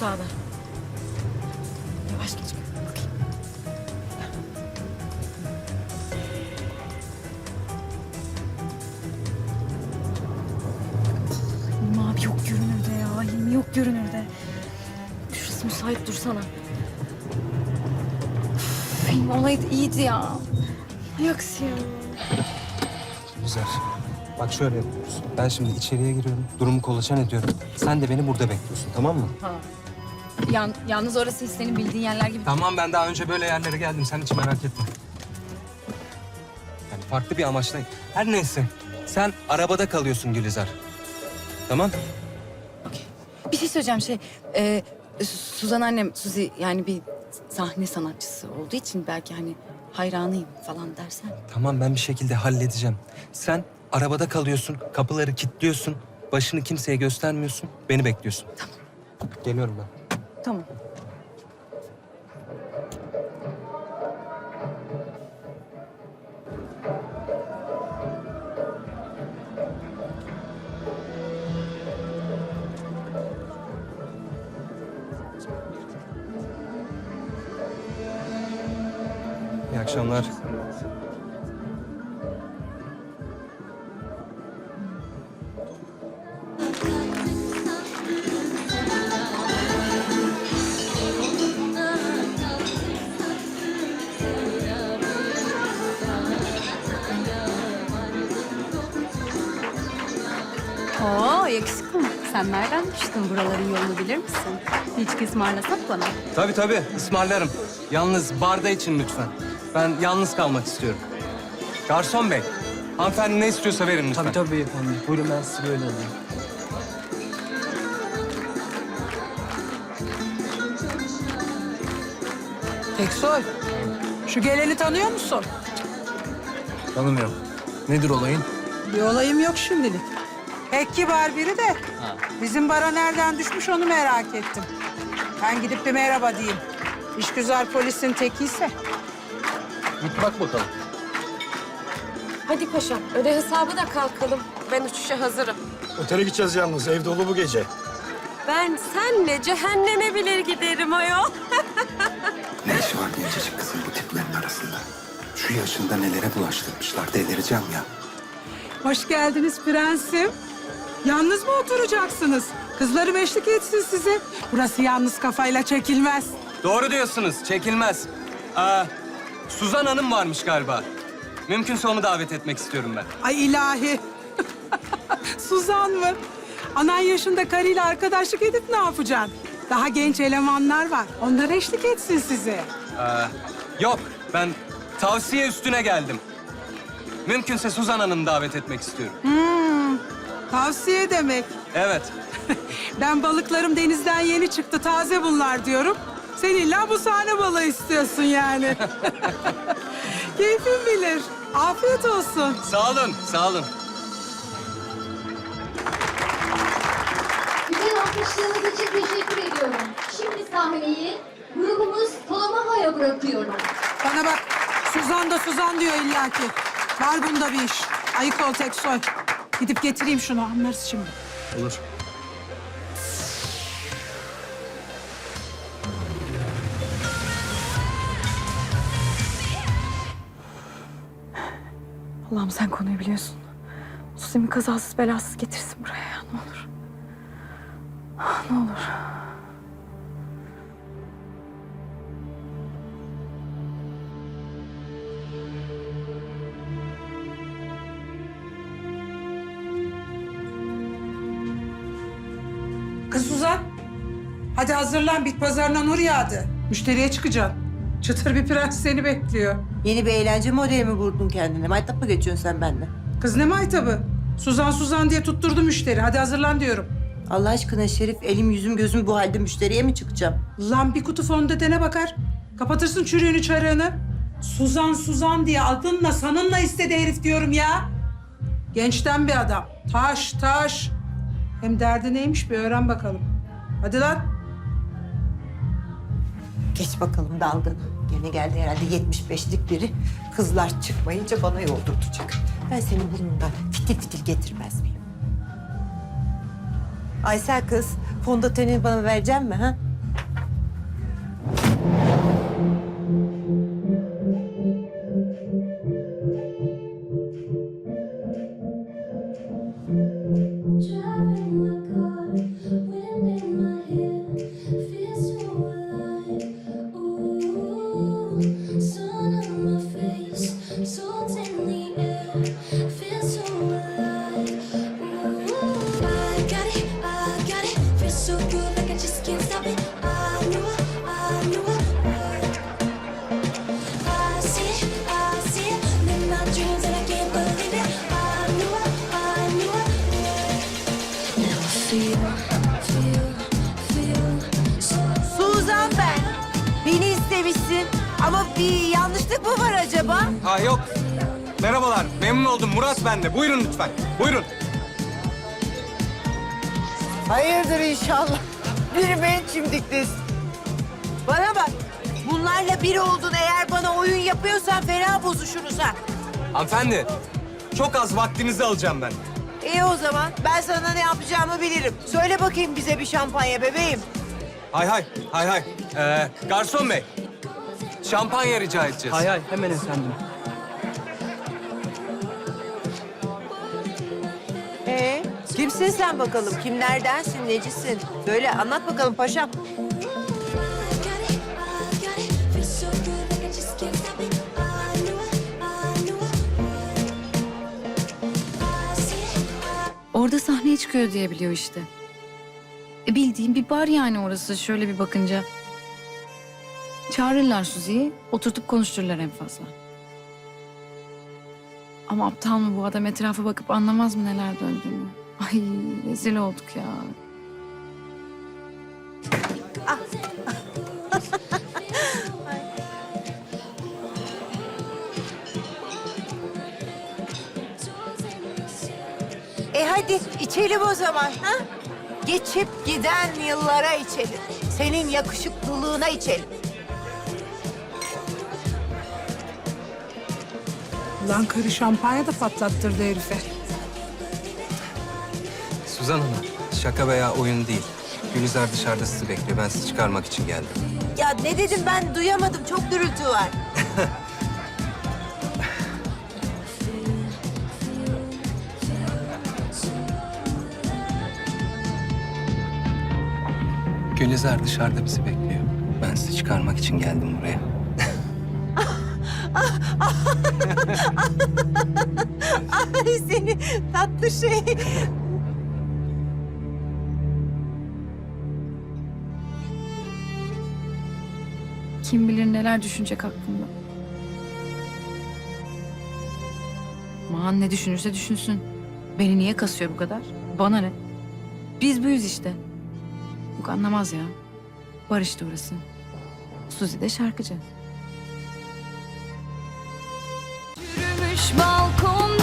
sağda. Yavaş geç. Bakayım. Hilmi abi yok görünürde ya. Hilmi yok görünürde. Şurası müsait dursana. Üf, Hilmi olaydı iyiydi ya. Aksi ya. Güzel. Bak şöyle yapıyoruz. Ben şimdi içeriye giriyorum. Durumu kolaçan ediyorum. Sen de beni burada bekliyorsun tamam mı? Ha. Yan, yalnız orası hiç senin bildiğin yerler gibi. Tamam ben daha önce böyle yerlere geldim. Sen hiç merak etme. Yani farklı bir amaçla. Her neyse. Sen arabada kalıyorsun Gülizar. Tamam? Bir şey söyleyeceğim şey. E, Suzan annem, Suzi yani bir sahne sanatçısı olduğu için belki hani hayranıyım falan dersen. Tamam ben bir şekilde halledeceğim. Sen arabada kalıyorsun. Kapıları kilitliyorsun. Başını kimseye göstermiyorsun. Beni bekliyorsun. Tamam. Geliyorum ben. Tamam. İyi akşamlar. Oo yakışıklı mı? Sen nereden düştün buraların yolunu bilir misin? Hiç ısmarlasak bana. Tabii tabii ısmarlarım. Yalnız barda için lütfen. Ben yalnız kalmak istiyorum. Garson bey, hanımefendi ne istiyorsa verin lütfen. Tabii tabii efendim. Buyurun ben sizi böyle alayım. Teksoy, şu geleni tanıyor musun? Tanımıyorum. Nedir olayın? Bir olayım yok şimdilik. Pek kibar biri de bizim bara nereden düşmüş onu merak ettim. Ben gidip bir merhaba diyeyim. İşgüzar polisin tekiyse. Git bak bakalım. Hadi paşam, öde hesabı da kalkalım. Ben uçuşa hazırım. Otele gideceğiz yalnız. Ev dolu bu gece. Ben senle cehenneme bile giderim ayol. Ne iş var gencecik kızın bu tiplerin arasında? Şu yaşında nelere bulaştırmışlar delireceğim ya. Hoş geldiniz prensim. Yalnız mı oturacaksınız? Kızlarım eşlik etsin size. Burası yalnız kafayla çekilmez. Doğru diyorsunuz, çekilmez. Aa, Suzan Hanım varmış galiba. Mümkünse onu davet etmek istiyorum ben. Ay ilahi. Suzan mı? Anan yaşında karıyla arkadaşlık edip ne yapacaksın? Daha genç elemanlar var. Onlar eşlik etsin size. Aa, yok, ben tavsiye üstüne geldim. Mümkünse Suzan Hanım'ı davet etmek istiyorum. Tavsiye demek. Evet, Ben balıklarım denizden yeni çıktı, taze bunlar diyorum. Sen illa bu sahne balığı istiyorsun yani. Keyfin bilir. Afiyet olsun. sağ olun, sağ olun. Güzel alkışlarınız için teşekkür ediyorum. Şimdi sahneyi grubumuz Tolamaho'ya bırakıyorum. Bana bak, Suzan da Suzan diyor illaki. Var bunda bir iş. Ayık ol Teksoy. Gidip getireyim şunu, anlarız şimdi. Olur. Allah'ım sen konuyu biliyorsun. Suzi'mi kazasız belasız getirsin buraya ya ne olur. Ah, Ne olur. Hadi hazırlan. Bit pazarına nur yağdı. Müşteriye çıkacaksın. Çıtır bir prens seni bekliyor. Yeni bir eğlence modeli mi vurdun kendine? Maytap mı geçiyorsun sen benimle? Kız ne maytabı? Suzan Suzan diye tutturdu müşteri. Hadi hazırlan diyorum. Allah aşkına Şerif elim yüzüm gözüm bu halde müşteriye mi çıkacağım? Lan bir kutu fondötene bakar. Kapatırsın çürüğünü çarığını. Suzan Suzan diye adınla sanınla istedi herif diyorum ya. Gençten bir adam. Taş taş. Hem derdi neymiş bir öğren bakalım. Hadi lan. Geç bakalım dalgını. Gene geldi herhalde 75'lik biri. Kızlar çıkmayınca bana yoldurtacak. Ben senin burnundan fitil fitil getirmez miyim? Aysel kız, fondöteni bana verecek mi ha? Bir yanlışlık mı var acaba? Ha yok. Merhabalar. Memnun oldum. Murat ben de. Buyurun lütfen. Buyurun. Hayırdır inşallah. Biri ben çimdikliz. Bana bak. Bunlarla bir oldun eğer bana oyun yapıyorsan fena bozuşuruz ha. Hanımefendi. Çok az vaktinizi alacağım ben. İyi o zaman. Ben sana ne yapacağımı bilirim. Söyle bakayım bize bir şampanya bebeğim. Hay hay. Hay hay. Ee, garson bey. Şampanya rica edeceğiz. Hay hay hemen efendim. Ee, kimsin sen bakalım? Kimlerdensin, necisin? Söyle anlat bakalım paşam. Orada sahneye çıkıyor diye biliyor işte. E bildiğim bir bar yani orası şöyle bir bakınca. Çağırırlar Suzi'yi, oturtup konuştururlar en fazla. Ama aptal mı bu adam etrafa bakıp anlamaz mı neler döndüğünü? Ay rezil olduk ya. E hadi içelim o zaman. Ha? Geçip giden yıllara içelim. Senin yakışıklılığına içelim. Lan karı şampanya da patlattırdı herife. Suzan Hanım. Şaka veya oyun değil. Gülizar dışarıda sizi bekliyor. Ben sizi çıkarmak için geldim. Ya ne dedim ben duyamadım. Çok gürültü var. Gülizar dışarıda bizi bekliyor. Ben sizi çıkarmak için geldim buraya. Ay seni tatlı şey. Kim bilir neler düşünecek hakkında. Aman ne düşünürse düşünsün. Beni niye kasıyor bu kadar? Bana ne? Biz buyuz işte. Yok anlamaz ya. Barış da orası. Suzi de şarkıcı. balkon